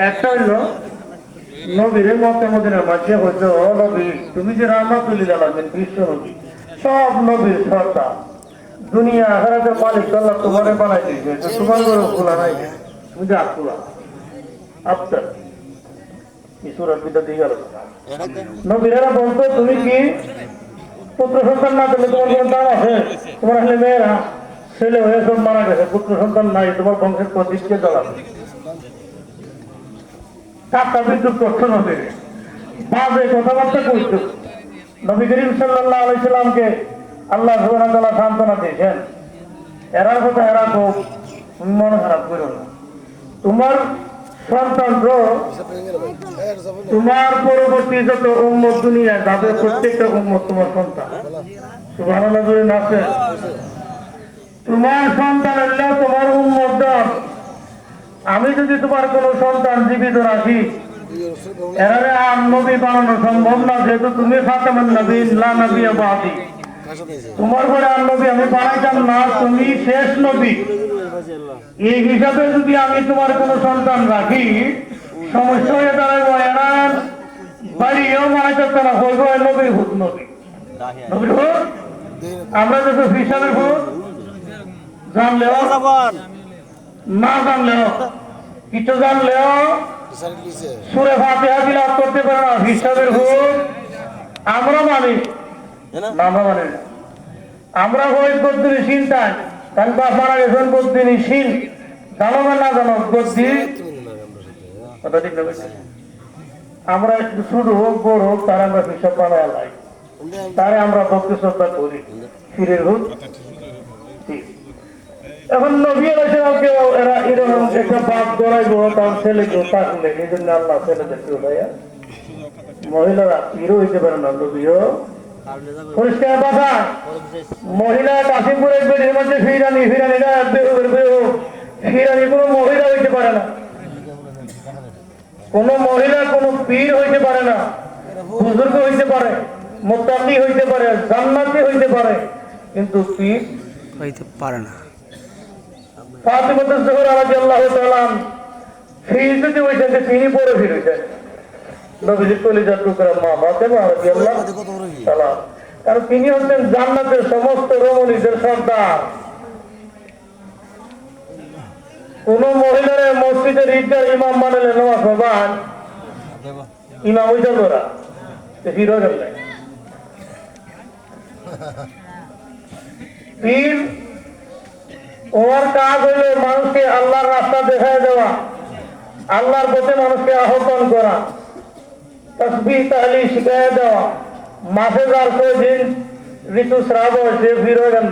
একটা হইল নবীর মতে মাঝে হইতো "ও নবী, তুমি যে বিশ্ব নবী, সব নবীর সর্তা দুনিয়া আখেরাতের মালিক আল্লাহ তোমারে বানাই দিয়েছে তোমার ঘরে খোলা নাই। তুমি যা খোলা সূরার দুইটা দিকে আলোচনা নবীরা বলতো, তুমি কি পুত্র সন্তান না তোমার দাম আছে? তোমার আসলে মেয়েরা, ছেলে হয়ে সব মারা গেছে, পুত্র সন্তান নাই, তোমার বংশের প্রতিষ্ঠে জ্বালাবে? চারটা বিদ্যুৎ করছ বাজে কথাবার্তা নবী করিম আল্লাহ তাআলা সান্ত্বনা দিয়েছেন। কথা এরা খুব মন খারাপ না। তোমার সন্তান তোমার পরবর্তী যত উম্মত দুনিয়া যাবে প্রত্যেকটা উম্মত তোমার সন্তান। বলে নাচে। তোমার সন্তান তোমার উম্মত দাম আমি যদি তোমার কোন সন্তান জীবিত রাখি আর নবী বানানো সম্ভব না, যেহেতু তুমি ফাতেমান নবী, লা নবী বাদি তোমার আর নবী, আমি বানাইতাম না, তুমি শেষ নবী। এই হিসাবে যদি আমি তোমার কোন সন্তান রাখি, সমস্যা হয়ে বানাইতে না হইব নবীর নবী আমরা যত জানলেও না জানলেও কিছু জানলেও সুরে ফাতিহা বিলাপ করতে পারে না। হিসাবের ভুল আমরা মানি। আমরা মানি আমরা হই গদ্দিনী চিন্তায় কারণ বাপ মারা গেছেন গদ্দিনী শীল। জানো না জানো? গদ্দি কথা ঠিক না আমরা একটু শুরু হোক বড় হোক তার আমরা হিসাব বানায় তারে আমরা ভক্তি শ্রদ্ধা করি। ফিরের হোক এখন নবী আলাইহিসসালামকে এরা এরকম একটা বাপ গড়াইবো, তার ছেলেকেও তাকলে এই জন্য আল্লাহ ছেলেদেরকে মহিলারা পীরও হইতে পারে না নবীও মহিলা কোনো মহিলা হইতে পারে না। মহিলা পীর হইতে পারে না। হইতে পারে হইতে পারে, জান্নাতি হইতে পারে, কিন্তু পীর হইতে পারে না। জোহরা তিনি নবীজি টুকরা মা ফাতেমা কারণ তিনি হচ্ছেন জান্নাতের সমস্ত রমণীদের কোন মহিলার মসজিদের ঈদগাহ ইমাম বানালে নামাজ ইমাম হইতেন ওরা ফির গেল। পীর ওর কাজ হইল মানুষকে আল্লাহর রাস্তা দেখায় দেওয়া, আল্লাহর পথে মানুষকে আহ্বান করা, তসবি তাহলি শিখায় দেওয়া মাসে যার কয়দিন ঋতু শ্রাব সে ফির হয়ে গেল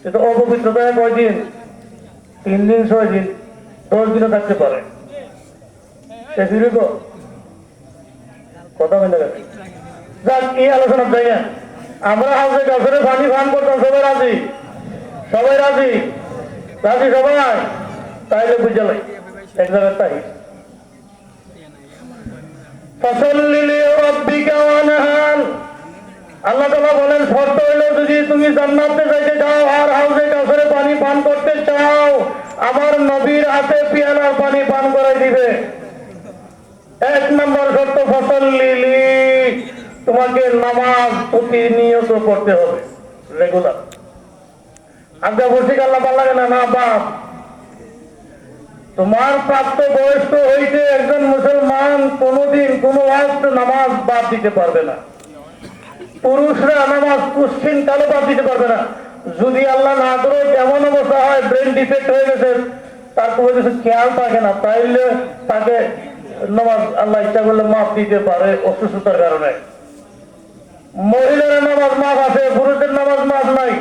কিন্তু অপবিত্রতায় কয়দিন? তিন দিন, ছয় দিন, দশ দিনও থাকতে পারে। সে ফিরব কথা মেনে গেছে যাক, এই আলোচনা না আমরা হাউসে গাছের পানি ফান করতাম, সবাই রাজি। সবাই রাজি? রাজি সবাই? তাইলে বুঝে লাই, এক জায়গায় তাই। চাও আমার নবীর হাতে পিয়ালার পানি পান করাই এক নম্বর শর্ত, ফসল্লিলি, তোমাকে নামাজ প্রতিনিয়ত করতে হবে রেগুলার আজ্ঞা বলছি আল্লাহ ভালো লাগে না না বাপ তোমার প্রাপ্ত বয়স্ক হইতে একজন মুসলমান কোনোদিন কোনো নামাজ বাদ দিতে পারবে না। পুরুষরা নামাজ পুষ্টিন কালো বাদ দিতে পারবে না। যদি আল্লাহ না করে এমন অবস্থা হয়, ব্রেন ডিফেক্ট হয়ে গেছে, তার কোনো কিছু খেয়াল থাকে না, তাইলে তাকে নামাজ আল্লাহ ইচ্ছা করলে মাফ দিতে পারে অসুস্থতার কারণে। মহিলারা নামাজ মাফ আছে পুরুষের নামাজ মাফ নাই।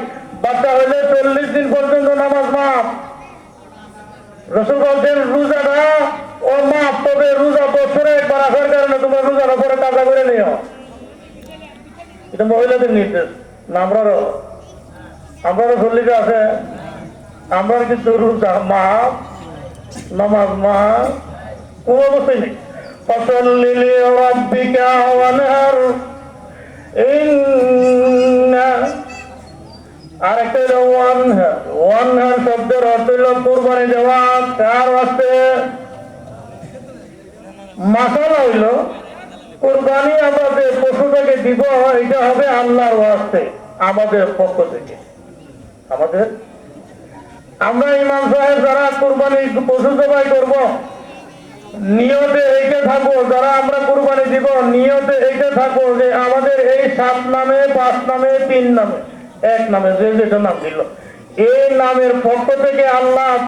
চল্লিশ দিন পর্যন্ত নামাজ মাফ। রসুল বলছেন, রোজাটা ও মাফ তবে রোজা বছরে একবার আসার কারণে তোমার রোজাটা পরে কাজা করে নিও। এটা মহিলাদের নির্দেশ। না আমরারও আমরারও চল্লিশে আছে। আমরা কিন্তু রোজা মাফ, নামাজ মা কোন অবস্থায় নেই। ফসল লিলি রব্বিকা ইন্না আর একটা হলো ওয়ানহার ওয়ানহার শব্দের অর্থ হলো কুরবানি দেওয়া কার আছে মাসালা হইল, কুরবানি আমরা যে পশুটাকে দিব, এটা হবে আল্লাহর ওয়াস্তে, আমাদের পক্ষ থেকে। আমাদের? আমরা ইমাম সাহেব যারা কোরবানি পশু জবাই করব, নিয়তে এইটা থাকব, যারা আমরা কোরবানি দিব, নিয়তে এইটা থাকব যে আমাদের এই সাত নামে, পাঁচ নামে, তিন নামে। এক নামে যে যেটা নাম দিল। এই নামের পক্ষ থেকে আল্লাহ